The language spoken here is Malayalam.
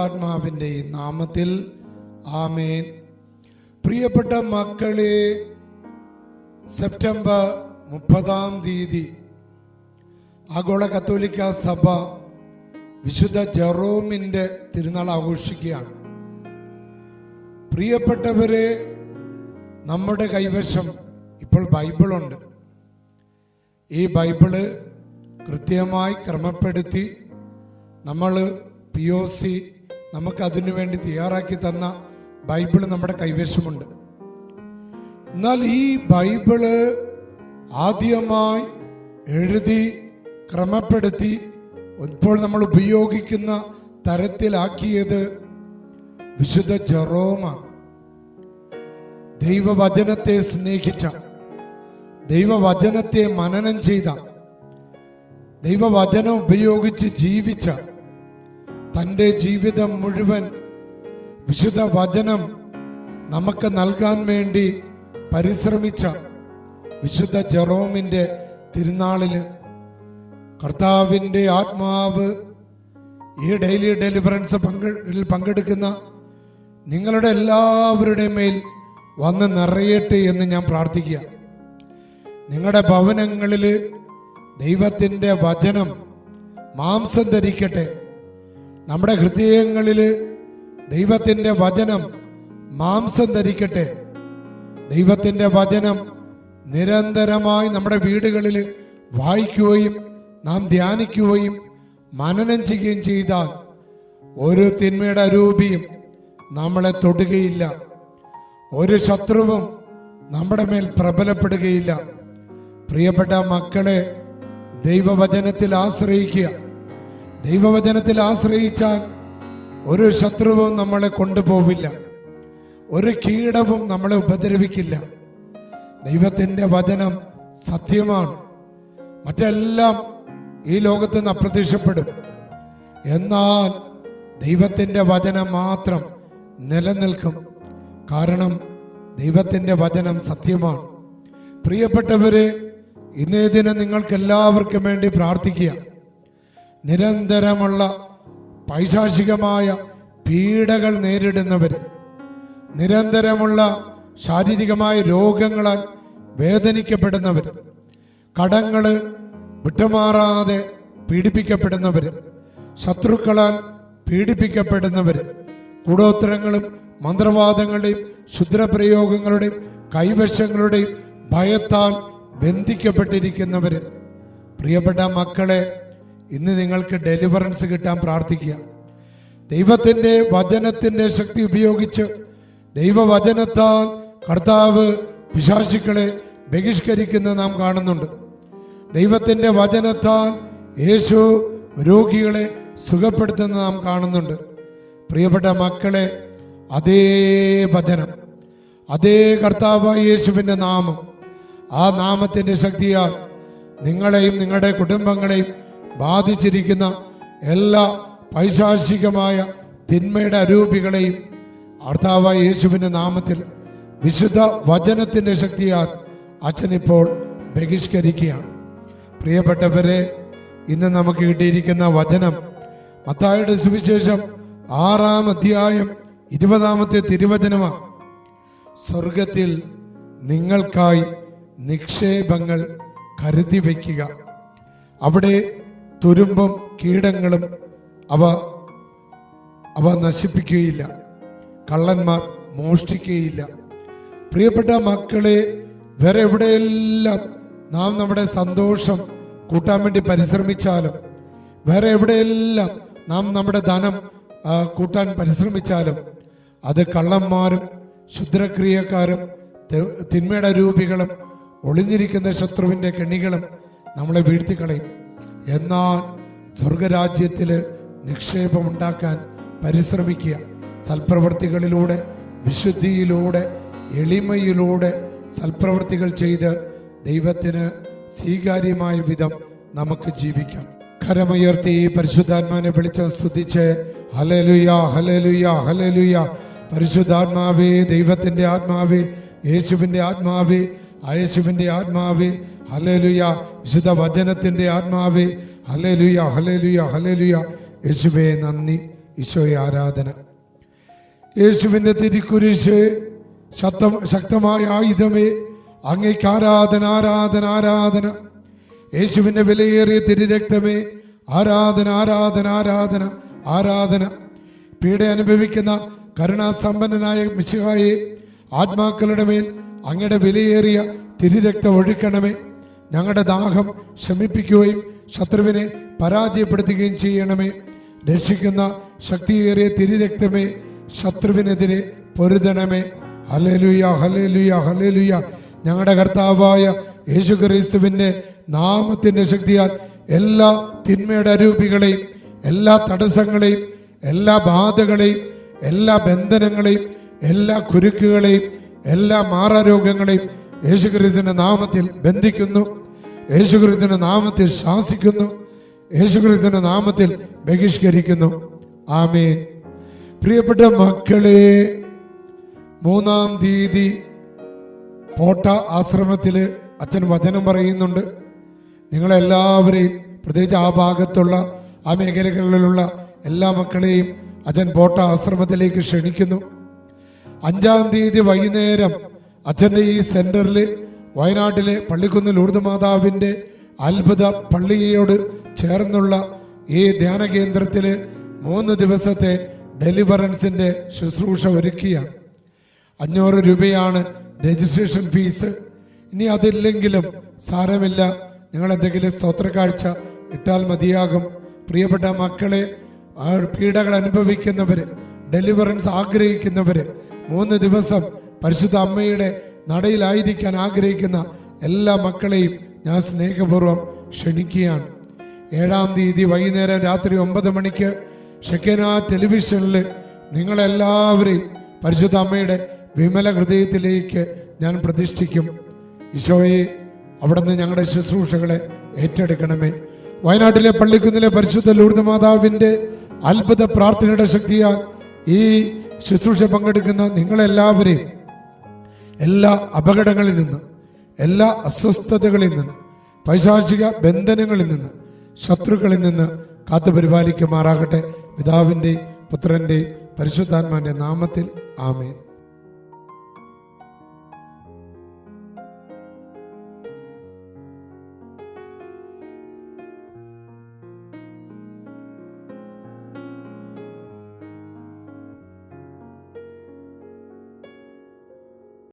പരിശുദ്ധാത്മാവിന്റെ നാമത്തിൽ ആമേൻ. പ്രിയപ്പെട്ട മക്കളെ സെപ്റ്റംബർ മുപ്പതാം തീയതി ആഗോള കത്തോലിക്ക സഭ വിശുദ്ധ ജെറോമിന്റെ തിരുനാൾ ആഘോഷിക്കുകയാണ്. പ്രിയപ്പെട്ടവരെ നമ്മുടെ കൈവശം ഇപ്പോൾ ബൈബിളുണ്ട്. ഈ ബൈബിൾ കൃത്യമായി ക്രമപ്പെടുത്തി നമ്മൾ പി ഒ സി നമുക്ക് അതിനു വേണ്ടി തയ്യാറാക്കി തന്ന ബൈബിൾ നമ്മുടെ കൈവശമുണ്ട്. എന്നാൽ ഈ ബൈബിൾ ആദ്യമായി എഴുതി ക്രമപ്പെടുത്തി ഇപ്പോൾ നമ്മൾ ഉപയോഗിക്കുന്ന തരത്തിലാക്കിയത് വിശുദ്ധ ജെറോമ. ദൈവവചനത്തെ സ്നേഹിച്ച ദൈവവചനത്തെ മനനം ചെയ്ത ദൈവവചനം ഉപയോഗിച്ച് ജീവിച്ച തന്റെ ജീവിതം മുഴുവൻ വിശുദ്ധ വചനം നമുക്ക് നൽകാൻ വേണ്ടി പരിശ്രമിച്ച വിശുദ്ധ ജെറോമിന്റെ തിരുനാളിൽ കർത്താവിന്റെ ആത്മാവ് ഈ ഡെയിലി ഡെലിവറൻസ് പങ്കെ പങ്കെടുക്കുന്ന നിങ്ങളുടെ എല്ലാവരുടെയും മേൽ വന്ന് നിറയട്ടെ എന്ന് ഞാൻ പ്രാർത്ഥിക്കുക. നിങ്ങളുടെ ഭവനങ്ങളിൽ ദൈവത്തിന്റെ വചനം മാംസം ധരിക്കട്ടെ. നമ്മുടെ ഹൃദയങ്ങളിൽ ദൈവത്തിന്റെ വചനം മാംസം ധരിക്കട്ടെ. ദൈവത്തിന്റെ വചനം നിരന്തരമായി നമ്മുടെ വീടുകളിൽ വായിക്കുകയും നാം ധ്യാനിക്കുകയും മനനം ചെയ്യുകയും ചെയ്താൽ ഒരു തിന്മയുടെ അരൂപിയും നമ്മളെ തൊടുകയില്ല. ഒരു ശത്രുവും നമ്മുടെ മേൽ പ്രബലപ്പെടുകയില്ല. പ്രിയപ്പെട്ട മക്കളെ ദൈവവചനത്തിൽ ആശ്രയിക്കുക. ദൈവവചനത്തിൽ ആശ്രയിച്ചാൽ ഒരു ശത്രുവും നമ്മളെ കൊണ്ടുപോവില്ല. ഒരു കീടവും നമ്മളെ ഉപദ്രവിക്കില്ല. ദൈവത്തിന്റെ വചനം സത്യമാണ്. മറ്റെല്ലാം ഈ ലോകത്ത് നിന്ന് അപ്രത്യക്ഷപ്പെടും. എന്നാൽ ദൈവത്തിന്റെ വചനം മാത്രം നിലനിൽക്കും. കാരണം ദൈവത്തിന്റെ വചനം സത്യമാണ്. പ്രിയപ്പെട്ടവരെ ഇന്നേ ദിനം നിങ്ങൾക്ക് എല്ലാവർക്കും വേണ്ടി പ്രാർത്ഥിക്കുക. നിരന്തരമുള്ള പൈശാചികമായ പീഡകൾ നേരിടുന്നവർ നിരന്തരമുള്ള ശാരീരികമായ രോഗങ്ങളാൽ വേദനിക്കപ്പെടുന്നവർ കടങ്ങൾ വിട്ടുമാറാതെ പീഡിപ്പിക്കപ്പെടുന്നവർ ശത്രുക്കളാൽ പീഡിപ്പിക്കപ്പെടുന്നവർ കൂടോത്തരങ്ങളും മന്ത്രവാദങ്ങളുടെയും ക്ഷുദ്രപ്രയോഗങ്ങളുടെയും കൈവശങ്ങളുടെയും ഭയത്താൽ ബന്ധിക്കപ്പെട്ടിരിക്കുന്നവർ പ്രിയപ്പെട്ട മക്കളെ ഇന്ന് നിങ്ങൾക്ക് ഡെലിവറൻസ് കിട്ടാൻ പ്രാർത്ഥിക്കുക. ദൈവത്തിന്റെ വചനത്തിന്റെ ശക്തി ഉപയോഗിച്ച് ദൈവവചനത്താൽ കർത്താവ് പിശാശുക്കളെ ബഹിഷ്കരിക്കുന്നത് നാം കാണുന്നുണ്ട്. ദൈവത്തിന്റെ വചനത്താൽ യേശു രോഗികളെ സുഖപ്പെടുത്തുന്ന നാം കാണുന്നുണ്ട്. പ്രിയപ്പെട്ട മക്കളെ അതേ വചനം അതേ കർത്താവ് യേശുവിന്റെ നാമം ആ നാമത്തിന്റെ ശക്തിയാൽ നിങ്ങളെയും നിങ്ങളുടെ കുടുംബങ്ങളെയും ബാധിച്ചിരിക്കുന്ന എല്ലാ പൈശാചികമായ തിന്മയുടെ അരൂപികളെയും അർത്ഥാവായ യേശുവിന്റെ നാമത്തിൽ വിശുദ്ധ വചനത്തിന്റെ ശക്തിയാൽ അച്ഛനിപ്പോൾ ബഹിഷ്കരിക്കുകയാണ്. പ്രിയപ്പെട്ടവരെ ഇന്ന് നമുക്ക് കിട്ടിയിരിക്കുന്ന വചനം മത്തായുടെ സുവിശേഷം ആറാം അധ്യായം ഇരുപതാമത്തെ തിരുവചനമാണ്. സ്വർഗത്തിൽ നിങ്ങൾക്കായി നിക്ഷേപങ്ങൾ കരുതി വയ്ക്കുക. അവിടെ തുരുമ്പും കീടങ്ങളും അവ അവ നശിപ്പിക്കുകയില്ല. കള്ളന്മാർ മോഷ്ടിക്കുകയില്ല. പ്രിയപ്പെട്ട മക്കളെ വേറെ എവിടെയെല്ലാം നാം നമ്മുടെ സന്തോഷം കൂട്ടാൻ വേണ്ടി പരിശ്രമിച്ചാലും വേറെ എവിടെയെല്ലാം നാം നമ്മുടെ ധനം കൂട്ടാൻ പരിശ്രമിച്ചാലും അത് കള്ളന്മാരും ക്ഷുദ്രക്രിയക്കാരും തിന്മയുടെ രൂപികളും ഒളിഞ്ഞിരിക്കുന്ന ശത്രുവിന്റെ കെണികളും നമ്മളെ വീഴ്ത്തിക്കളയും. എന്നാൽ സ്വർഗരാജ്യത്തിൽ നിക്ഷേപമുണ്ടാക്കാൻ പരിശ്രമിക്കുക. സൽപ്രവൃത്തികളിലൂടെ വിശുദ്ധിയിലൂടെ എളിമയിലൂടെ സൽപ്രവൃത്തികൾ ചെയ്ത് ദൈവത്തിന് സ്വീകാര്യമായ വിധം നമുക്ക് ജീവിക്കാം. കരമുയർത്തി പരിശുദ്ധാത്മാനെ വിളിച്ച് സ്തുതിച്ച് ഹലലുയ ഹലലുയ ഹലലുയ പരിശുദ്ധാത്മാവേ ദൈവത്തിന്റെ ആത്മാവേ യേശുവിന്റെ ആത്മാവേ യേശുവിന്റെ ആത്മാവേ. ഹലലുയ വിശുദ്ധ വചനത്തിന്റെ ആത്മാവേ. ഹലേലുയ ഹലേലുയ ഹലേലുയ യേശുവേ നന്ദി. ഈശോയെ ആരാധന. യേശുവിന്റെ തിരിക്കുരിശ് ശക്തം ശക്തമായ ആയുധമേ. അങ്ങേക്ക് ആരാധന ആരാധന ആരാധന. യേശുവിന്റെ വിലയേറിയ തിരുരക്തമേ. ആരാധന ആരാധന ആരാധന ആരാധന. പീഡ അനുഭവിക്കുന്ന കരുണാസമ്പന്നനായ മിശിഹായെ ആത്മാക്കളുടെ മേൽ അങ്ങയുടെ വിലയേറിയ തിരുരക്തം ഒഴുക്കണമേ. ഞങ്ങളുടെ ദാഹം ശമിപ്പിക്കുകയും ശത്രുവിനെ പരാജയപ്പെടുത്തുകയും ചെയ്യണമേ. രക്ഷിക്കുന്ന ശക്തിയേറിയ തിരിരക്തമേ ശത്രുവിനെതിരെ പൊരുതണമേ. ഹലേലുയ ഹലേലുയ ഹലേലുയ ഞങ്ങളുടെ കർത്താവായ യേശു ക്രിസ്തുവിന്റെ നാമത്തിന്റെ ശക്തിയാൽ എല്ലാ തിന്മയുടെ അരൂപികളെയും എല്ലാ തടസ്സങ്ങളെയും എല്ലാ ബാധകളെയും എല്ലാ ബന്ധനങ്ങളെയും എല്ലാ കുരുക്കുകളെയും എല്ലാ മാറാരോഗങ്ങളെയും യേശുക്രിസ്തുവിന്റെ നാമത്തിൽ ബന്ധിക്കുന്നു. യേശുക്രിസ്തുവിന്റെ നാമത്തിൽ ശാസിക്കുന്നു. യേശുക്രിസ്തുവിന്റെ നാമത്തിൽ ബഹിഷ്കരിക്കുന്നു. ആമേൻ. പ്രിയപ്പെട്ട മക്കളെ മൂന്നാം തീയതി പോട്ട ആശ്രമത്തിൽ അച്ഛൻ വചനം പറയുന്നുണ്ട്. നിങ്ങളെല്ലാവരെയും പ്രത്യേകിച്ച് ആ ഭാഗത്തുള്ള ആ മേഖലകളിലുള്ള എല്ലാ മക്കളെയും അച്ഛൻ പോട്ട ആശ്രമത്തിലേക്ക് ക്ഷണിക്കുന്നു. അഞ്ചാം തീയതി വൈകുന്നേരം അച്ഛന്റെ ഈ സെന്ററിൽ വയനാട്ടിലെ പള്ളിക്കുന്ന് ലൂർദ് മാതാവിന്റെ അത്ഭുത പള്ളിയോട് ചേർന്നുള്ള ഈ ധ്യാന കേന്ദ്രത്തിൽ മൂന്ന് ദിവസത്തെ ഡെലിവറൻസിന്റെ ശുശ്രൂഷ ഒരുക്കിയാണ്. അഞ്ഞൂറ് രൂപയാണ് രജിസ്ട്രേഷൻ ഫീസ്. ഇനി അതില്ലെങ്കിലും സാരമില്ല. നിങ്ങൾ എന്തെങ്കിലും സ്തോത്ര കാഴ്ച ഇട്ടാൽ മതിയാകും. പ്രിയപ്പെട്ട മക്കളെ പീഡകൾ അനുഭവിക്കുന്നവർ ഡെലിവറൻസ് ആഗ്രഹിക്കുന്നവർ മൂന്ന് ദിവസം പരിശുദ്ധ അമ്മയുടെ നടയിലായിരിക്കാൻ ആഗ്രഹിക്കുന്ന എല്ലാ മക്കളെയും ഞാൻ സ്നേഹപൂർവം ക്ഷണിക്കുകയാണ്. ഏഴാം തീയതി വൈകുന്നേരം രാത്രി ഒമ്പത് മണിക്ക് ഷെക്കന ടെലിവിഷനിൽ നിങ്ങളെല്ലാവരെയും പരിശുദ്ധ അമ്മയുടെ വിമല ഹൃദയത്തിലേക്ക് ഞാൻ പ്രതിഷ്ഠിക്കും. ഈശോയെ അവിടുന്ന് ഞങ്ങളുടെ ശുശ്രൂഷകളെ ഏറ്റെടുക്കണമേ. വയനാട്ടിലെ പള്ളിക്കുന്നിലെ പരിശുദ്ധ ലൂർദ് മാതാവിന്റെ അത്ഭുത പ്രാർത്ഥനയുടെ ശക്തിയാൽ ഈ ശുശ്രൂഷ പങ്കെടുക്കുന്ന നിങ്ങളെല്ലാവരെയും എല്ലാ അപകടങ്ങളിൽ നിന്ന് എല്ലാ അസ്വസ്ഥതകളിൽ നിന്ന് പൈശാചിക ബന്ധനങ്ങളിൽ നിന്ന് ശത്രുക്കളിൽ നിന്ന് കാത്തു പരിപാലിക്കുമാറാകട്ടെ. പിതാവിന്റെയും പുത്രന്റെയും പരിശുദ്ധാത്മാന്റെ നാമത്തിൽ ആമേൻ.